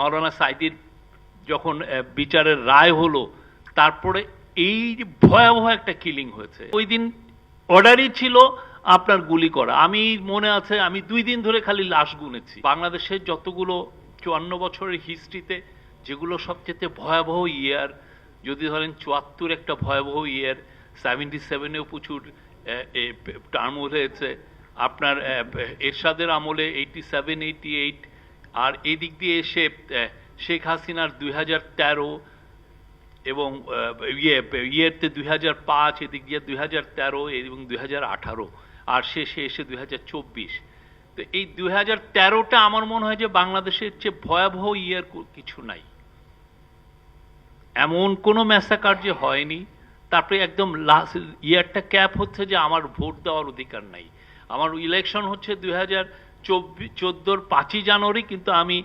মাওলানা সাইদির যখন বিচারের রায় হলো, তারপরে এই ভয়াবহ একটা কিলিং হয়েছে। ওই দিন অর্ডারই ছিল আপনার গুলি করা। আমি মনে আছে, আমি দুই দিন ধরে খালি লাশ গুনেছি। বাংলাদেশের যতগুলো চুয়ান্ন বছরের হিস্ট্রিতে যেগুলো সবচেয়ে ভয়াবহ ইয়ার যদি ধরেন চুয়াত্তর একটা ভয়াবহ ইয়ার সেভেন্টি সেভেনেও প্রচুর টার্মোল হয়েছে। আপনার এরশাদের আমলে এইটি সেভেন এইটি এইট আর এই দিক দিয়ে এসে শেখ হাসিনার দুই হাজার তেরো এবং ইয়ে ইয়েতে দুই হাজার পাঁচ, এদিক দিয়ে দুই হাজার তেরো এবং দুই হাজার আঠারো, আর শেষে এসে দুই হাজার চব্বিশ। তো এই দুই হাজার তেরোটা আমার মনে হয় যে বাংলাদেশের চেয়ে ভয়াবহ ইয়ার কিছু নাই। এমন কোনো ম্যাসাকার যে হয়নি, তারপরে একদম লাস্ট ইয়ারটা ক্যাপ হচ্ছে যে আমার ভোট দেওয়ার অধিকার নাই। আমার ইলেকশন হচ্ছে দুই হাজার চোদ্দোর পাঁচই জানুয়ারি কিন্তু আমি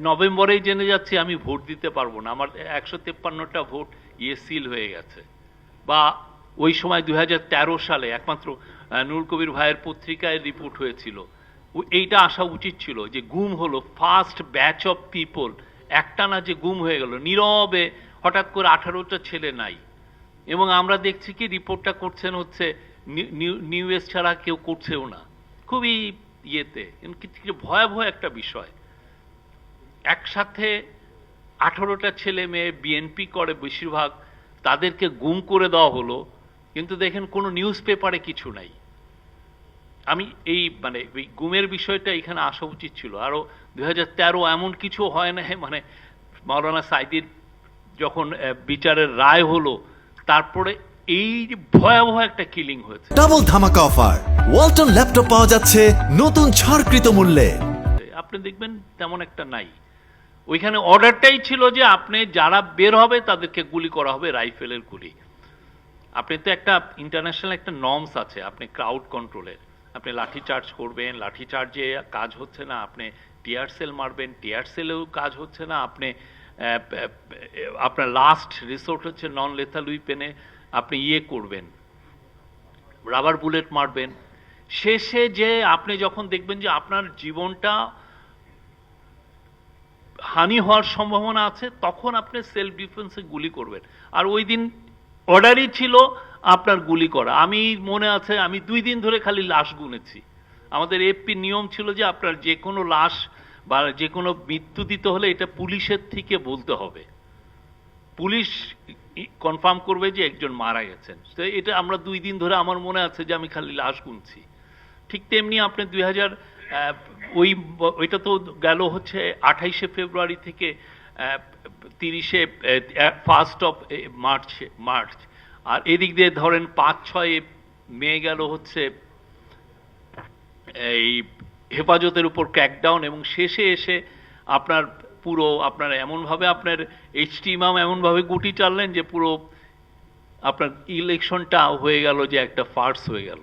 নভেম্বরেই জেনে যাচ্ছি আমি ভোট দিতে পারব না। আমার একশো তেপ্পান্নটা ভোট ইয়ে সিল হয়ে গেছে। বা ওই সময় দু হাজার তেরো সালে একমাত্র নূর কবির ভাইয়ের পত্রিকায় রিপোর্ট হয়েছিল। এইটা আসা উচিত ছিল যে গুম হলো ফার্স্ট ব্যাচ অফ পিপল। একটানা যে গুম হয়ে গেল। নীরবে হঠাৎ করে আঠারোটা ছেলে নাই। এবং আমরা দেখছি কি রিপোর্টটা করছেন হচ্ছে নিউ- ছাড়া কেউ করছেও না। খুবই ইয়েতে কিন্তু কি- কি ভয়াবহ একটা বিষয়। একসাথে আঠারোটা ছেলে মেয়ে বিএনপি করে বেশিরভাগ, তাদেরকে গুম করে দেওয়া হলো, কিন্তু দেখেন কোনো নিউজ পেপারে কিছু নাই। আমি এই মানে এই গুমের বিষয়টা এখানে আসা উচিত ছিল। আরও দুই হাজার এমন কিছু হয় না মানে মাওলানা সাইদির যখন বিচারের রায় হলো, তারপরে এই যে ভয়াবহ একটা কিলিং হয়েছে। ডাবল ধামাকা অফার ওয়ালটন ল্যাপটপ পাওয়া যাচ্ছে নতুন ছাড়কৃত মূল্যে। আপনি দেখবেন তেমন একটা নাই। ওইখানে অর্ডারটাই ছিল যে আপনি যারা বের হবে তাদেরকে গুলি করা হবে রাইফেলের গুলি। আপনি তো একটা ইন্টারন্যাশনাল একটা নর্মস আছে আপনি ক্রাউড কন্ট্রোলের আপনি লাঠি চার্জ করবেন লাঠি চার্জে কাজ হচ্ছে না আপনি টিয়ার সেল মারবেন টিয়ার সেলেও কাজ হচ্ছে না আপনি আপনার লাস্ট রিসোর্ট হচ্ছে নন লেথাল উইপেনে আপনি ইয়ে করবেন রাবার বুলেট মারবেন। শেষে যে আপনি যখন দেখবেন যে আপনার জীবনটা হানি হওয়ার সম্ভাবনা আছে, তখন আপনি সেলফ ডিফেন্সে গুলি করবেন। আর ওই দিন অর্ডারই ছিল আপনার গুলি করা। আমি মনে আছে, আমি দুই দিন ধরে খালি লাশ গুনেছি। আমাদের এপি নিয়ম ছিল যে আপনার যে কোনো লাশ বা যে কোনো মৃত্যু দিতে হলে এটা পুলিশের থেকে বলতে হবে। পুলিশ কনফার্ম করবে যে একজন মারা গেছেন তো এটা আমরা দুই দিন ধরে আমার মনে আছে যে আমি খালি লাশ গুনছি। ঠিক তেমনি আপনি দুই হাজার ওই ওইটা তো গেল হচ্ছে আঠাইশে ফেব্রুয়ারি থেকে তিরিশে ফার্স্ট অফ মার্চ মার্চ। আর এদিক দিয়ে ধরেন পাঁচ, ছয় মে গেল হচ্ছে, এই হেফাজতের উপর ক্র্যাকডাউন এবং শেষে এসে আপনার পুরো আপনার এমনভাবে আপনার এইচটি ইমাম এমনভাবে গুটি চাললেন যে পুরো আপনার ইলেকশনটা হয়ে গেল যে একটা ফার্স হয়ে গেল।